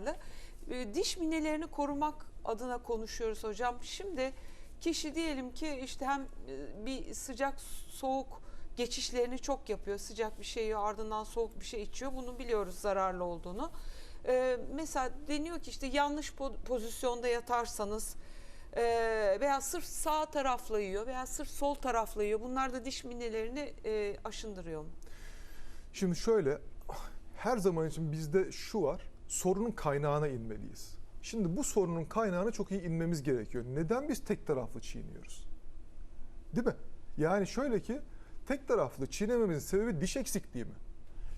zararlı. E, Diş minelerini korumak adına konuşuyoruz hocam. Şimdi kişi diyelim ki işte hem e, bir sıcak soğuk geçişlerini çok yapıyor. Sıcak bir şey yiyor ardından soğuk bir şey içiyor. Bunu biliyoruz zararlı olduğunu. E, mesela deniyor ki işte yanlış po- pozisyonda yatarsanız e, veya sırf sağ tarafla yiyor veya sırf sol tarafla yiyor. Bunlar da diş minelerini e, aşındırıyor? Şimdi şöyle her zaman için bizde şu var. Sorunun kaynağına inmeliyiz. Şimdi bu sorunun kaynağına çok iyi inmemiz gerekiyor. Neden biz tek taraflı çiğniyoruz? Değil mi? Yani şöyle ki tek taraflı çiğnememizin sebebi diş eksikliği mi?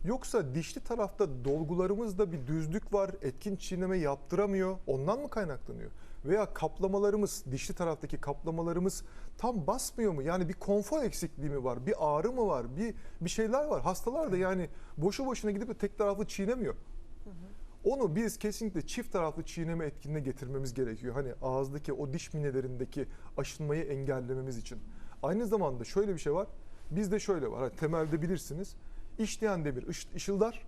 Yoksa dişli tarafta dolgularımızda bir düzlük var, etkin çiğneme yaptıramıyor. Ondan mı kaynaklanıyor? Veya kaplamalarımız, dişli taraftaki kaplamalarımız tam basmıyor mu? Yani bir konfor eksikliği mi var? Bir ağrı mı var? Bir bir şeyler var. Hastalar da yani boşu boşuna gidip tek taraflı çiğnemiyor. Onu biz kesinlikle çift taraflı çiğneme etkinliğine getirmemiz gerekiyor. Hani ağızdaki o diş minelerindeki aşınmayı engellememiz için. Aynı zamanda şöyle bir şey var. Bizde şöyle var. Hani temelde bilirsiniz. İşleyen demir ış- ışıldar,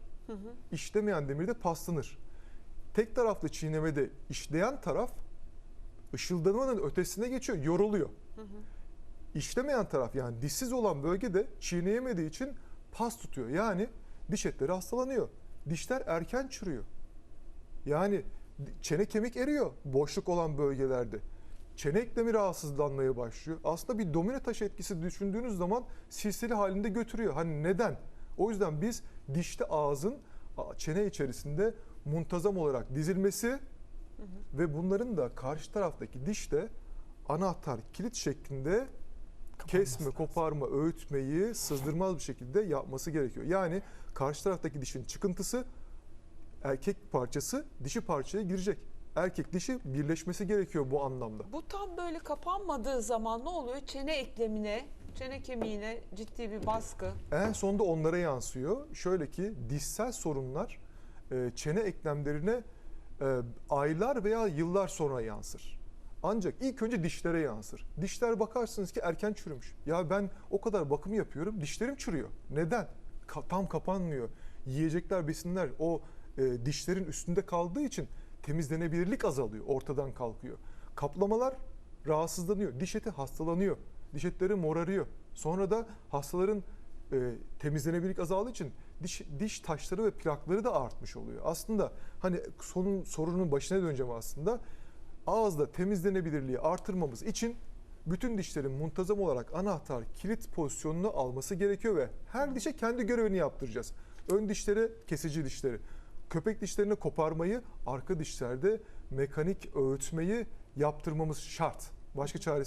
işlemeyen demir de paslanır. Tek taraflı çiğnemede işleyen taraf ışıldanmanın ötesine geçiyor, yoruluyor. İşlemeyen taraf yani dişsiz olan bölgede çiğneyemediği için pas tutuyor. Yani diş etleri hastalanıyor. Dişler erken çürüyor. Yani çene kemik eriyor boşluk olan bölgelerde. Çene eklemi rahatsızlanmaya başlıyor. Aslında bir domino taş etkisi düşündüğünüz zaman silsile halinde götürüyor. Hani neden? O yüzden biz dişli ağzın çene içerisinde muntazam olarak dizilmesi ve bunların da karşı taraftaki dişte anahtar kilit şeklinde kesme, koparma, öğütmeyi sızdırmaz bir şekilde yapması gerekiyor. Yani karşı taraftaki dişin çıkıntısı erkek parçası dişi parçaya girecek. Erkek dişi birleşmesi gerekiyor bu anlamda. Bu tam böyle kapanmadığı zaman ne oluyor? Çene eklemine, çene kemiğine ciddi bir baskı. En sonunda onlara yansıyor. Şöyle ki dişsel sorunlar e, çene eklemlerine e, aylar veya yıllar sonra yansır. Ancak ilk önce dişlere yansır. Dişler bakarsınız ki erken çürümüş. Ya ben o kadar bakım yapıyorum, dişlerim çürüyor. Neden? Ka- tam kapanmıyor. Yiyecekler, besinler o e, dişlerin üstünde kaldığı için temizlenebilirlik azalıyor, ortadan kalkıyor. Kaplamalar rahatsızlanıyor, diş eti hastalanıyor, diş etleri morarıyor. Sonra da hastaların e, temizlenebilirlik azaldığı için diş, diş taşları ve plakları da artmış oluyor. Aslında hani sonun sorunun başına döneceğim aslında. Ağızda temizlenebilirliği artırmamız için bütün dişlerin muntazam olarak anahtar kilit pozisyonunu alması gerekiyor ve her dişe kendi görevini yaptıracağız. Ön dişleri kesici dişleri, köpek dişlerini koparmayı, arka dişlerde mekanik öğütmeyi yaptırmamız şart. Başka çaresi